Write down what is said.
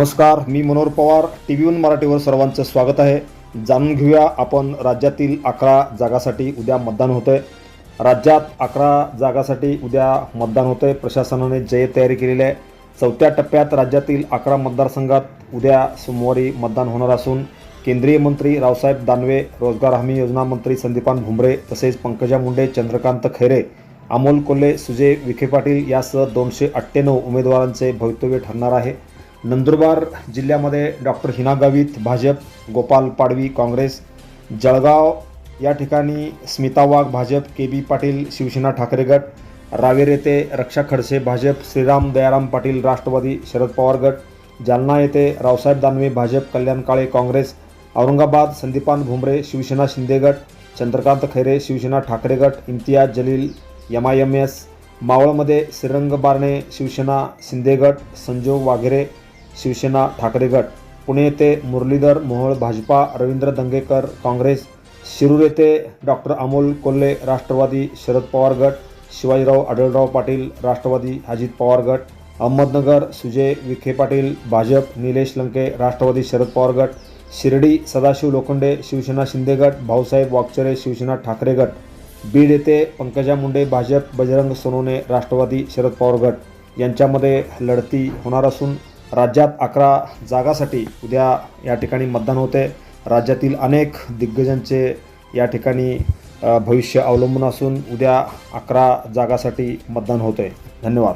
नमस्कार मी Manohar Pawar T V one मराठीवर सर्वांचं स्वागत आहे. जाणून घेऊया आपण राज्यातील अकरा जागासाठी उद्या मतदान होतं आहे राज्यात अकरा जागासाठी उद्या मतदान होतं आहे प्रशासनाने जय तयारी केलेली आहे. चौथ्या टप्प्यात राज्यातील अकरा मतदारसंघात उद्या सोमवारी मतदान होणार असून केंद्रीय मंत्री रावसाहेब दानवे रोजगार हमी योजना मंत्री संदीपान भुमरे तसेच पंकजा मुंडे चंद्रकांत खैरे अमोल कोल्हे सुजय विखे पाटील यासह दोनशे अठ्ठ्याण्णव उमेदवारांचे भवितव्य ठरणार आहे. नंदुरबार जिल्ह्यामध्ये डॉक्टर हिना गावित भाजप गोपाल पाडवी काँग्रेस जळगाव या ठिकाणी स्मिता वाघ भाजप के बी पाटील शिवसेना ठाकरे गट रावेर येथे रक्षा खडसे भाजप श्रीराम दयाराम पाटील राष्ट्रवादी शरद पवार गट जालना येथे रावसाहेब दानवे भाजप कल्याण काळे काँग्रेस औरंगाबाद संदीपान भुमरे शिवसेना शिंदे गट चंद्रकांत खैरे शिवसेना ठाकरे गट Imtiaz Jaleel M I M S मावळमध्ये Shrirang Barne Shiv Sena Shinde गट संजोग वाघेरे शिवसेना ठाकरे गट पुणे येथे मुरलीधर मोहोळ भाजपा रवींद्र दंगेकर काँग्रेस शिरूर येथे डॉक्टर अमोल कोल्हे राष्ट्रवादी शरद पवार गट शिवाजीराव आढळराव पाटील राष्ट्रवादी अजित पवार गट अहमदनगर सुजय विखे पाटील भाजप निलेश लंके राष्ट्रवादी शरद पवार गट शिर्डी सदाशिव लोखंडे शिवसेना शिंदे गट भाऊसाहेब वागचरे शिवसेना ठाकरे गट बीड येथे पंकजा मुंडे भाजप बजरंग सोनोने राष्ट्रवादी शरद पवार गट यांच्यामध्ये लढती होणार असून राज्यात अकरा जागासाठी उद्या या ठिकाणी मतदान होते राज्यातील अनेक दिग्गजांचे या ठिकाणी भविष्य अवलंबून असून उद्या अकरा जागासाठी मतदान होते धन्यवाद.